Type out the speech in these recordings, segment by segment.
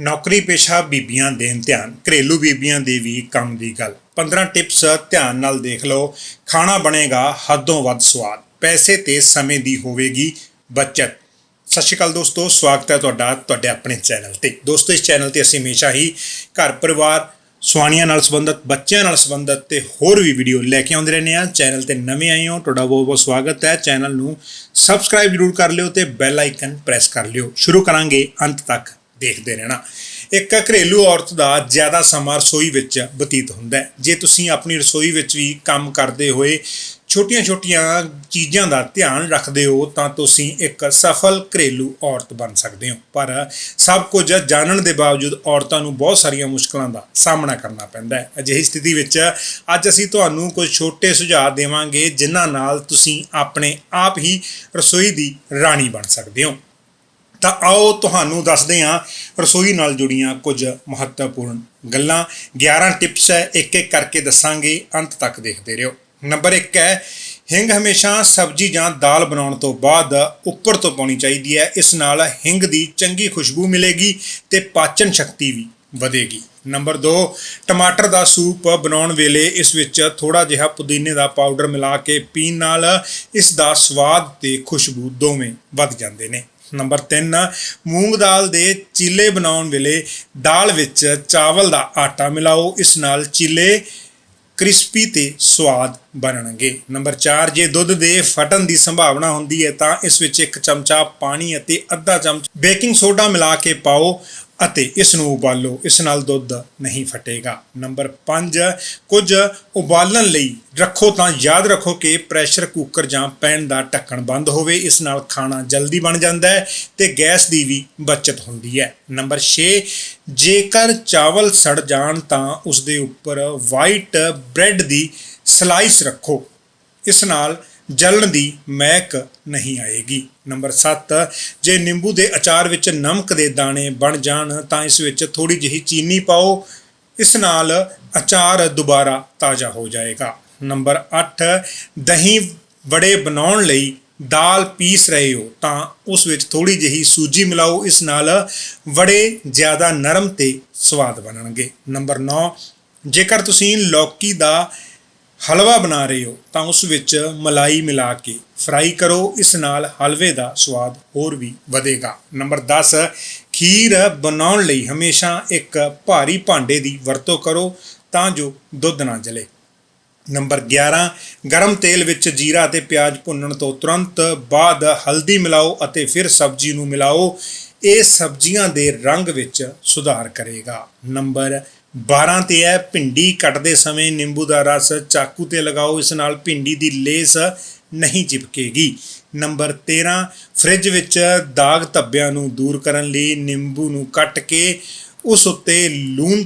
ਨੌਕਰੀ ਪੇਸ਼ਾ ਬੀਬੀਆਂ ਦੇਣ ਧਿਆਨ। ਘਰੇਲੂ ਬੀਬੀਆਂ ਦੇ ਵੀ ਕੰਮ ਦੀ ਗੱਲ। 15 ਟਿਪਸ ਧਿਆਨ ਨਾਲ ਦੇਖ ਲਓ। ਖਾਣਾ ਬਣੇਗਾ, ਹੱਦੋਂ ਵੱਧ ਸਵਾਦ। ਪੈਸੇ ਤੇ ਸਮੇਂ ਦੀ ਹੋਵੇਗੀ ਬਚਤ। ਸਤਿ ਸ਼੍ਰੀ ਅਕਾਲ ਦੋਸਤੋ, ਸਵਾਗਤ ਹੈ ਤੁਹਾਡਾ, ਤੁਹਾਡੇ ਆਪਣੇ ਚੈਨਲ ਤੇ। ਦੋਸਤੋ, ਇਸ ਚੈਨਲ ਤੇ ਅਸੀਂ ਹਮੇਸ਼ਾ ਹੀ ਘਰ ਪਰਿਵਾਰ, ਸੁਆਣੀਆਂ ਨਾਲ ਸੰਬੰਧਿਤ, ਬੱਚਿਆਂ ਨਾਲ ਸੰਬੰਧਿਤ ਤੇ ਹੋਰ ਵੀ ਵੀਡੀਓ ਲੈ ਕੇ ਆਉਂਦੇ ਰਹਿੰਦੇ ਆ ਚੈਨਲ ਤੇ ਨਵੇਂ ਆਏ ਹੋ, ਤੁਹਾਡਾ ਬਹੁਤ ਬਹੁਤ ਸਵਾਗਤ ਹੈ। ਚੈਨਲ ਨੂੰ ਸਬਸਕ੍ਰਾਈਬ ਜਰੂਰ ਕਰ ਲਿਓ ਤੇ ਬੈਲ ਆਈਕਨ ਪ੍ਰੈਸ ਕਰ ਲਿਓ। ਸ਼ੁਰੂ ਕਰਾਂਗੇ ਅੰਤ ਤੱਕ। ਦੇਖਦੇ ਰਹਿਣਾ ਇੱਕ ਘਰੇਲੂ ਔਰਤ ਦਾ ਜ਼ਿਆਦਾ ਸਮਾਂ ਰਸੋਈ ਵਿੱਚ ਬਤੀਤ ਹੁੰਦਾ ਹੈ। ਜੇ ਤੁਸੀਂ ਆਪਣੀ ਰਸੋਈ ਵਿੱਚ ਵੀ ਕੰਮ ਕਰਦੇ ਹੋਏ ਛੋਟੀਆਂ-ਛੋਟੀਆਂ ਚੀਜ਼ਾਂ ਦਾ ਧਿਆਨ ਰੱਖਦੇ ਹੋ, ਤਾਂ ਤੁਸੀਂ ਇੱਕ ਸਫਲ ਘਰੇਲੂ ਔਰਤ ਬਣ ਸਕਦੇ ਹੋ। ਪਰ ਸਭ ਕੁਝ ਜਾਣਨ ਦੇ ਬਾਵਜੂਦ ਔਰਤਾਂ ਨੂੰ ਬਹੁਤ ਸਾਰੀਆਂ ਮੁਸ਼ਕਲਾਂ ਦਾ ਸਾਹਮਣਾ ਕਰਨਾ ਪੈਂਦਾ ਹੈ। ਅਜਿਹੀ ਸਥਿਤੀ ਵਿੱਚ ਅੱਜ ਅਸੀਂ ਤੁਹਾਨੂੰ ਕੁਝ ਛੋਟੇ ਸੁਝਾਅ ਦੇਵਾਂਗੇ, ਜਿਨ੍ਹਾਂ ਨਾਲ ਤੁਸੀਂ ਆਪਣੇ ਆਪ ਹੀ ਰਸੋਈ ਦੀ ਰਾਣੀ ਬਣ ਸਕਦੇ ਹੋ। ਤਾਂ ਆਓ ਤੁਹਾਨੂੰ ਦੱਸਦੇ ਹਾਂ ਰਸੋਈ ਨਾਲ ਜੁੜੀਆਂ ਕੁਝ ਮਹੱਤਵਪੂਰਨ ਗੱਲਾਂ। 11 ਟਿਪਸ ਹੈ ਇੱਕ ਇੱਕ ਕਰਕੇ ਦੱਸਾਂਗੇ, ਅੰਤ ਤੱਕ ਦੇਖਦੇ ਰਹੋ। ਨੰਬਰ 1 ਹੈ, ਹਿੰਗ ਹਮੇਸ਼ਾ ਸਬਜ਼ੀ ਜਾਂ ਦਾਲ ਬਣਾਉਣ ਤੋਂ ਬਾਅਦ ਉੱਪਰ ਤੋਂ ਪਾਉਣੀ ਚਾਹੀਦੀ ਹੈ। ਇਸ ਨਾਲ ਹਿੰਗ ਦੀ ਚੰਗੀ ਖੁਸ਼ਬੂ ਮਿਲੇਗੀ ਤੇ ਪਾਚਨ ਸ਼ਕਤੀ ਵੀ ਵਧੇਗੀ। ਨੰਬਰ 2 ਟਮਾਟਰ ਦਾ ਸੂਪ ਬਣਾਉਣ ਵੇਲੇ ਇਸ ਵਿੱਚ ਥੋੜਾ ਜਿਹਾ ਪੁਦੀਨੇ ਦਾ ਪਾਊਡਰ ਮਿਲਾ ਕੇ ਪੀਣ ਨਾਲ ਇਸ ਦਾ ਸਵਾਦ ਤੇ ਖੁਸ਼ਬੂ ਦੋਵੇਂ ਵੱਧ ਜਾਂਦੇ ਨੇ। ਨੰਬਰ 3 ਮੂੰਗ ਦਾਲ ਦੇ ਚੀਲੇ ਬਣਾਉਣ ਵੇਲੇ ਦਾਲ ਵਿੱਚ ਚਾਵਲ ਦਾ ਆਟਾ ਮਿਲਾਓ। ਇਸ ਨਾਲ ਚੀਲੇ ਕ੍ਰਿਸਪੀ ਤੇ ਸਵਾਦ ਬਣਨਗੇ। ਨੰਬਰ 4 ਜੇ ਦੁੱਧ ਦੇ ਫਟਣ ਦੀ ਸੰਭਾਵਨਾ ਹੁੰਦੀ ਹੈ ਤਾਂ ਇਸ ਵਿੱਚ ਇੱਕ ਚਮਚਾ ਪਾਣੀ ਅਤੇ ਅੱਧਾ ਚਮਚ ਬੇਕਿੰਗ ਸੋਡਾ ਮਿਲਾ ਕੇ ਪਾਓ। ਅਤੇ ਇਸ ਨੂੰ ਉਬਾਲੋ। ਇਸ ਨਾਲ ਦੁੱਧ ਨਹੀਂ ਫਟੇਗਾ। ਨੰਬਰ 5 ਕੁਝ ਉਬਾਲਣ ਲਈ ਰੱਖੋ ਤਾਂ ਯਾਦ ਰੱਖੋ ਕਿ ਪ੍ਰੈਸ਼ਰ ਕੁੱਕਰ ਜਾਂ ਪੈਨ ਦਾ ਢੱਕਣ ਬੰਦ ਹੋਵੇ, ਇਸ ਨਾਲ ਖਾਣਾ ਜਲਦੀ ਬਣ ਜਾਂਦਾ ਹੈ ਤੇ ਗੈਸ ਦੀ ਵੀ ਬਚਤ ਹੁੰਦੀ ਹੈ। ਨੰਬਰ 6 ਜੇਕਰ ਚਾਵਲ ਸੜ ਜਾਣ ਤਾਂ ਉਸ ਦੇ ਉੱਪਰ ਵਾਈਟ ਬ੍ਰੈਡ ਦੀ ਸਲਾਈਸ ਰੱਖੋ। ਇਸ ਨਾਲ ਜਲਣ ਦੀ ਮਹਿਕ ਨਹੀਂ ਆਏਗੀ। ਨੰਬਰ 7 ਜੇ ਨਿੰਬੂ ਦੇ ਅਚਾਰ ਵਿੱਚ ਨਮਕ ਦੇ ਦਾਣੇ ਬਣ ਜਾਣ, ਤਾਂ ਇਸ ਵਿੱਚ ਥੋੜੀ ਜਿਹੀ ਚੀਨੀ ਪਾਓ। ਇਸ ਨਾਲ ਅਚਾਰ ਦੁਬਾਰਾ ਤਾਜ਼ਾ ਹੋ ਜਾਏਗਾ। ਨੰਬਰ 8 ਦਹੀਂ ਵੜੇ ਬਣਾਉਣ ਲਈ ਦਾਲ ਪੀਸ ਰਹੇ ਹੋ, ਤਾਂ ਉਸ ਵਿੱਚ ਥੋੜੀ ਜਿਹੀ ਸੂਜੀ ਮਿਲਾਓ। ਇਸ ਨਾਲ ਵੜੇ ਜ਼ਿਆਦਾ ਨਰਮ ਤੇ ਸਵਾਦ ਬਣਨਗੇ। ਨੰਬਰ 9 ਜੇਕਰ ਤੁਸੀਂ ਲੌਕੀ ਦਾ ਹਲਵਾ ਬਣਾ ਰਹੇ ਹੋ, ਤਾਂ ਉਸ ਵਿੱਚ ਮਲਾਈ ਮਿਲਾ ਕੇ ਫਰਾਈ ਕਰੋ, ਇਸ ਨਾਲ ਹਲਵੇ ਦਾ ਸਵਾਦ ਹੋਰ ਵੀ ਵਧੇਗਾ। ਨੰਬਰ 10 ਖੀਰ ਬਣਾਉਣ ਲਈ ਹਮੇਸ਼ਾ ਇੱਕ ਭਾਰੀ ਭਾਂਡੇ ਦੀ ਵਰਤੋਂ ਕਰੋ, ਤਾਂ ਜੋ ਦੁੱਧ ਨਾ ਜਲੇ। ਨੰਬਰ 11 ਗਰਮ ਤੇਲ ਵਿੱਚ ਜੀਰਾ ਅਤੇ ਪਿਆਜ਼ ਭੁੰਨਣ ਤੋਂ ਤੁਰੰਤ ਬਾਅਦ ਹਲਦੀ ਮਿਲਾਓ ਅਤੇ ਫਿਰ ਸਬਜ਼ੀ ਨੂੰ ਮਿਲਾਓ। ਇਹ ਸਬਜ਼ੀਆਂ ਦੇ ਰੰਗ ਵਿੱਚ ਸੁਧਾਰ ਕਰੇਗਾ। ਨੰਬਰ 12 ਤੇ ਹੈ, ਭਿੰਡੀ ਕੱਟਦੇ ਸਮੇਂ ਨਿੰਬੂ ਦਾ ਰਸ ਚਾਕੂ ਤੇ ਲਗਾਓ, ਇਸ ਨਾਲ ਭਿੰਡੀ ਦੀ ਲੇਸ ਨਹੀਂ ਚਿਪਕੇਗੀ। ਨੰਬਰ 13 ਫ੍ਰਿਜ ਵਿੱਚ ਦਾਗ ਧੱਬਿਆਂ ਨੂੰ ਦੂਰ ਕਰਨ ਲਈ ਨਿੰਬੂ ਨੂੰ ਕੱਟ ਕੇ ਉਸ ਉੱਤੇ ਲੂਣ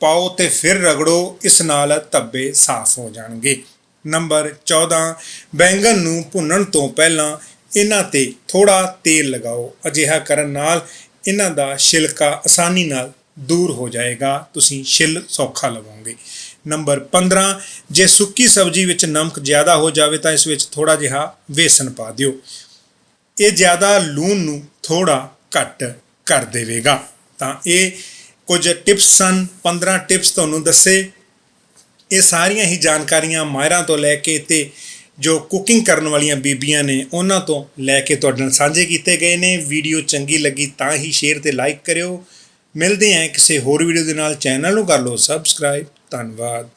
ਪਾਓ ਤੇ ਫਿਰ ਰਗੜੋ, ਇਸ ਨਾਲ ਧੱਬੇ ਸਾਫ਼ ਹੋ ਜਾਣਗੇ। ਨੰਬਰ 14 ਬੈਂਗਨ ਨੂੰ ਭੁੰਨਣ ਤੋਂ ਪਹਿਲਾਂ ਇਹਨਾਂ ਤੇ ਥੋੜਾ ਤੇਲ ਲਗਾਓ, ਅਜਿਹਾ ਕਰਨ ਨਾਲ ਇਹਨਾਂ ਦਾ ਛਿਲਕਾ ਆਸਾਨੀ ਨਾਲ ਦੂਰ ਹੋ ਜਾਏਗਾ, ਤੁਸੀਂ ਛਿੱਲ ਸੌਖਾ ਲਵੋਗੇ। ਨੰਬਰ 15 ਜੇ ਸੁੱਕੀ ਸਬਜ਼ੀ ਵਿੱਚ ਨਮਕ ਜ਼ਿਆਦਾ ਹੋ ਜਾਵੇ ਤਾਂ ਇਸ ਵਿੱਚ ਥੋੜਾ ਜਿਹਾ ਵੇਸਣ ਪਾ ਦਿਓ। ਇਹ ਜ਼ਿਆਦਾ ਲੂਣ ਨੂੰ ਥੋੜਾ ਘੱਟ ਕਰ ਦੇਵੇਗਾ। ਤਾਂ ਇਹ ਕੁਝ ਟਿਪਸ ਸਨ 15 ਟਿਪਸ ਤੁਹਾਨੂੰ ਦੱਸੇ। ਇਹ ਸਾਰੀਆਂ ਹੀ ਜਾਣਕਾਰੀਆਂ ਮਾਇਰਾਂ ਤੋਂ ਲੈ ਕੇ ਤੇ ਜੋ ਕੁਕਿੰਗ ਕਰਨ ਵਾਲੀਆਂ ਬੀਬੀਆਂ ਨੇ, ਉਹਨਾਂ ਤੋਂ ਲੈ ਕੇ ਤੁਹਾਡੇ ਨਾਲ ਸਾਂਝੇ ਕੀਤੇ ਗਏ ਨੇ। ਵੀਡੀਓ ਚੰਗੀ ਲੱਗੀ ਤਾਂ ਹੀ ਸ਼ੇਅਰ ਤੇ ਲਾਈਕ ਕਰਿਓ। ਮਿਲਦੇ ਹਾਂ ਕਿਸੇ ਹੋਰ ਵੀਡੀਓ ਦੇ ਨਾਲ। ਚੈਨਲ ਨੂੰ ਕਰ ਲਓ ਸਬਸਕ੍ਰਾਈਬ ਧੰਨਵਾਦ।